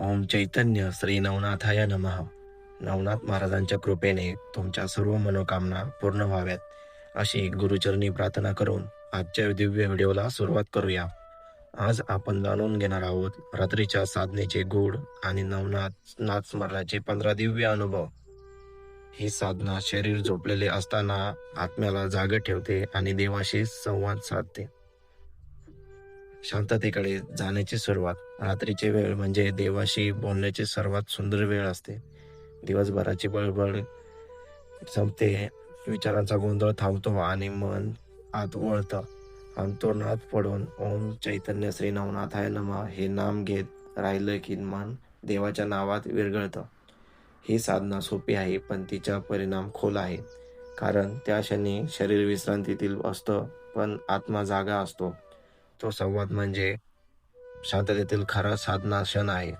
ओम चैतन्य श्री नवनाथाय नमः. नवनाथ महाराजांच्या कृपेने तुमच्या सर्व मनोकामना पूर्ण व्हाव्यात. अशी गुरुचरणी प्रार्थना करून आजच्या दिव्य व्हिडिओला सुरुवात करूया. आज आपण जाणून घेणार आहोत रात्रीच्या साधनेचे गुढ आणि नवनाथ नाथ स्मरणाचे पंधरा दिव्य अनुभव. ही साधना शरीर झोपलेले असताना आत्म्याला जाग ठेवते आणि देवाशी संवाद साधते. शांततेकडे जाण्याची सुरुवात. रात्रीची वेळ म्हणजे देवाशी बोलण्याची सर्वात सुंदर वेळ असते. दिवसभराची बळबळ संपते. विचारांचा गोंधळ थांबतो आणि मन आत वळतं. अंतर्नाथ पडून ओम चैतन्य श्री नवनाथाय नमः हे नाम घेत राहिलं की मन देवाच्या नावात विरघळतं. ही साधना सोपी आहे पण तिचा परिणाम खोल आहे. कारण त्या क्षणी शरीर विश्रांतीतील असतं पण आत्मा जागा असतो. तो संवाद म्हणजे शांततेतील खरा साधना क्षण आहे.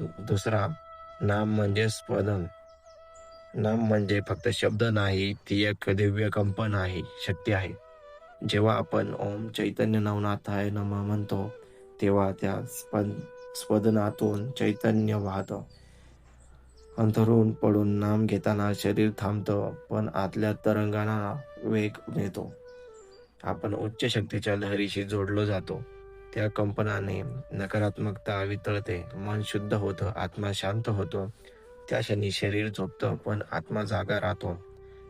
दुसरा नाम म्हणजे स्पदन. नाम म्हणजे फक्त शब्द नाही ती एक दिव्य कंपन आहे शक्ती आहे. जेव्हा आपण ओम चैतन्य नवनाथाय नम म्हणतो तेव्हा त्या स्पंद स्पदनातून चैतन्य वाहतं. अंतरून पडून नाम घेताना शरीर थांबतं पण आतल्या तरंगांना वेग मिळतो. आपण उच्च शक्तीच्या लहरीशी जोडलो जातो. त्या कंपनाने नकारात्मकता वितळते मन शुद्ध होतं आत्मा शांत होतो. त्या क्षणी शरीर झोपतं पण आत्मा जागा राहतो.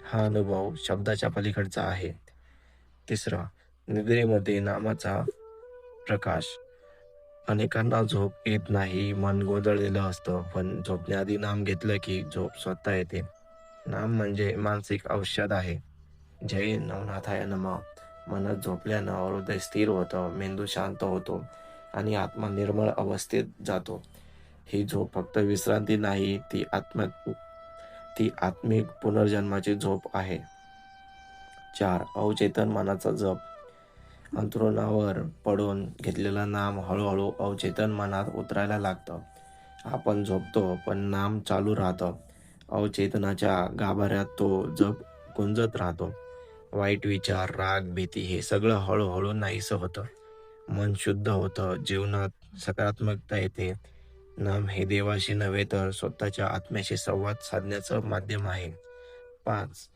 हा अनुभव शब्दाच्या पलीकडचा आहे. तिसरा निद्रेमध्ये नामाचा प्रकाश. अनेकांना झोप येत नाही मन गोंधळलेलं असतं पण झोपण्याआधी नाम घेतलं की झोप स्वतः येते. नाम म्हणजे मानसिक औषध आहे. जय नवनाथाय नमः. मनात झोपल्यानं हृदय स्थिर होतं मेंदू शांत होतो आणि आत्मा निर्मळ अवस्थेत जातो. ही झोप फक्त विश्रांती नाही ती आत्म ती आत्मिक पुनर्जन्माची झोप आहे. चार अवचेतन मनाचा जप. अंतरुणावर पडून घेतलेलं नाम हळूहळू अवचेतन मनात उतरायला लागतं. आपण झोपतो पण नाम चालू राहतं. अवचेतनाच्या गाभाऱ्यात तो जप गुंजत राहतो. वाईट विचार राग भीती हे सगळं हळूहळू नाहीसं होतं. मन शुद्ध होतं जीवनात सकारात्मकता येते. नाम हे देवाशी नव्हे तर स्वतःच्या आत्म्याशी संवाद साधण्याचं माध्यम आहे. पाच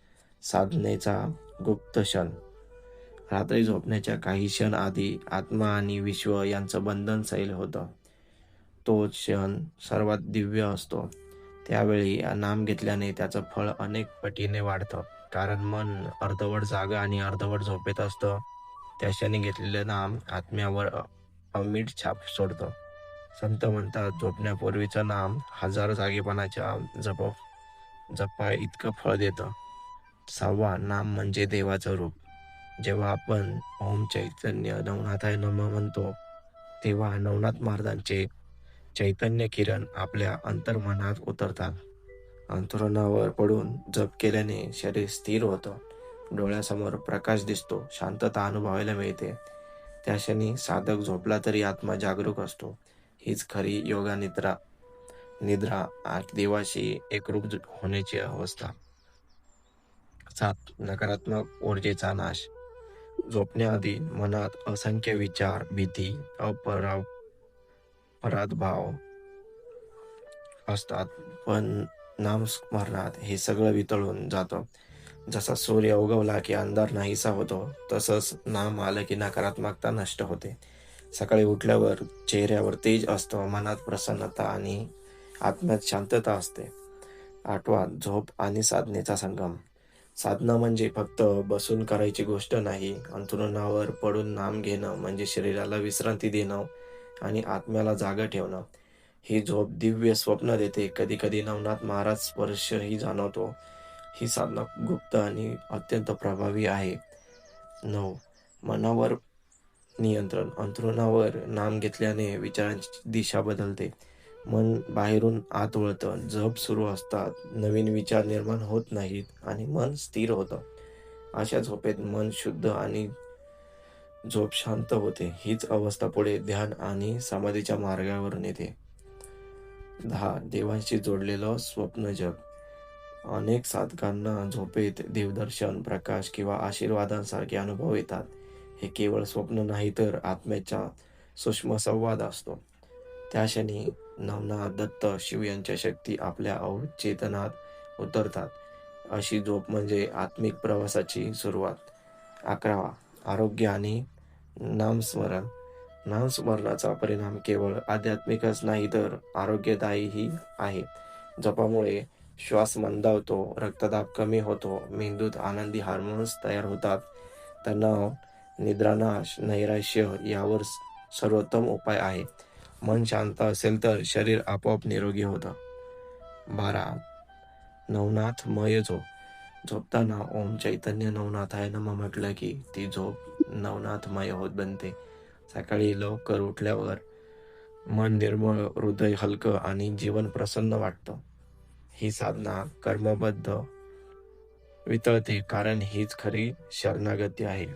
साधनेचा गुप्त क्षण. रात्री झोपण्याच्या काही क्षण आधी आत्मा आणि विश्व यांचं बंधन सैल होतं. तो क्षण सर्वात दिव्य असतो. त्यावेळी नाम घेतल्याने त्याचं फळ अनेक पटीने वाढतं. कारण मन अर्धवट जागा आणि अर्धवट झोपेत असतं. त्या घेतलेलं नाम आत्म्यावर अमिट अमीट छाप सोडतं. संत म्हणतात झोपण्यापूर्वीचं नाम हजार जागेपणाच्या जप जपा इतकं फळ देतं. सहावा नाम म्हणजे देवाचं रूप. जेव्हा आपण ओम चैतन्य नवनाथाय नम म्हणतो तेव्हा नवनाथ महाराजांचे चैतन्य किरण आपल्या अंतर्मनात उतरतात. अंथरुणावर पडून जप केल्याने शरीर स्थिर होतं. डोळ्यासमोर प्रकाश दिसतो शांतता अनुभवायला मिळते. त्या क्षणी साधक झोपला तरी आत्मा जागरूक असतो. हीच खरी योगा निद्रा निद्रा देवाशी एकरूप होण्याची अवस्था. सात नकारात्मक ऊर्जेचा नाश. झोपण्याआधी मनात असंख्य विचार भीती अपरा भाव असतात. पण नामस्मरणात हे सगळं वितळून जातं. जसा सूर्य उगवला की अंधार नाहीसा होतो तसंच नाम आलं की नकारात्मकता नष्ट होते. सकाळी उठल्यावर चेहऱ्यावर तेज असतो मनात प्रसन्नता आणि आत्म्यात शांतता असते. आठवा झोप आणि साधनेचा संगम. साधना म्हणजे फक्त बसून करायची गोष्ट नाही अंतरुणावर पडून नाम घेणं म्हणजे शरीराला विश्रांती देणं आणि आत्म्याला जागा ठेवणं. ही झोप दिव्य स्वप्न देते. कधी कधी नवनाथ महाराज स्पर्शही जाणवतो. ही साधना गुप्त आणि अत्यंत प्रभावी आहे. नऊ. मनावर नियंत्रण. अंतरुणावर नाम घेतल्याने विचारांची दिशा बदलते. मन बाहेरून आत वळतं. जप सुरू असतात. नवीन विचार निर्माण होत नाहीत आणि मन स्थिर होतं. अशा झोपेत मन शुद्ध आणि झोप शांत होते. हीच अवस्था पुढे ध्यान आणि समाधीच्या मार्गावर नेते. दहा देवांशी जोडलेलं स्वप्न जग. अनेक साधकांना झोपेत देवदर्शन प्रकाश किंवा आशीर्वादांसारखे अनुभव येतात. हे केवळ स्वप्न नाही तर आत्म्याचा सूक्ष्म संवाद असतो. त्या क्षणी नवनाथ दत्त शिव यांच्या शक्ती आपल्या अवचेतनात उतरतात. अशी झोप म्हणजे आत्मिक प्रवासाची सुरुवात. अकरावा आरोग्य आणि नामस्मरण. नामस्मरणाचा परिणाम केवळ आध्यात्मिकच नाही तर आरोग्यदायीही आहे. जपामुळे श्वास मंदावतो रक्तदाब कमी होतो मेंदूत आनंदी हार्मोन्स तयार होतात. तणाव निद्रानाश नैराश्य यावर सर्वोत्तम उपाय आहे. मन शांत असेल तर शरीर आपोआप निरोगी होतं. बारा. नवनाथ मय झोप. झोपताना ओम चैतन्य नवनाथाय नम म्हटलं की ती झोप नवनाथमय होत बनते. सकाळी लवकर उठल्यावर मन निर्मळ हृदय हलकं आणि जीवन प्रसन्न वाटतं. ही साधना कर्मबद्ध वितळते कारण हीच खरी शरणागती आहे.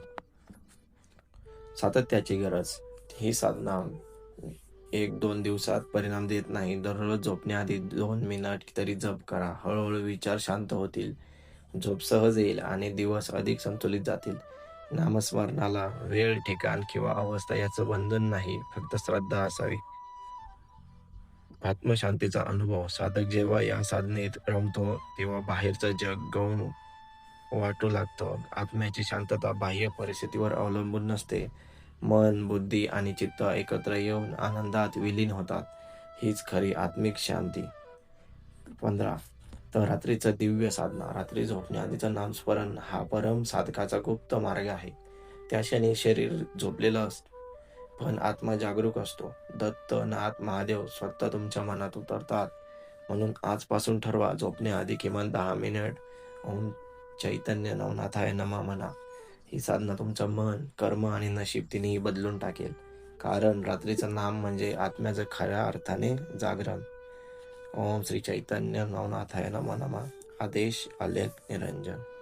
सातत्याची गरज. ही साधना एक दोन दिवसात परिणाम देत नाही. दररोज झोपण्याआधी दोन मिनिट तरी जप करा. हळूहळू विचार शांत होतील. झोप सहज येईल आणि दिवस अधिक संतुलित जातील. नामस्मरणाला वेळ ठिकाण किंवा अवस्था याचं बंधन नाही फक्त श्रद्धा असावी. आत्मशांतीचा अनुभव साधक जेव्हा या साधनेत रमतो तेव्हा बाहेरचं जग गौण वाटू लागतं. आत्म्याची शांतता बाह्य परिस्थितीवर अवलंबून नसते. मन बुद्धी आणि चित्त एकत्र येऊन आनंदात विलीन होतात. हीच खरी आत्मिक शांती. पंधरा तर रात्रीचं दिव्य साधना रात्री झोपण्याआधीचं नामस्मरण हा परम साधकाचा गुप्त मार्ग आहे. त्या क्षणी शरीर झोपलेलं असतं पण आत्मा जागरूक असतो. दत्त नाथ महादेव स्वतः तुमच्या मनात उतरतात. म्हणून आजपासून ठरवा झोपण्याआधी किमान दहा मिनिट. ओम चैतन्य नवनाथाय नमा म्हणा ही साधना तुमचं मन कर्म आणि नशीब तिन्ही बदलून टाकेल. कारण रात्रीचं नाम म्हणजे आत्म्याचं खऱ्या अर्थाने जागरण. ओम श्री चैतन्य नवनाथाय नमः नमः। आदेश आलेख निरंजन।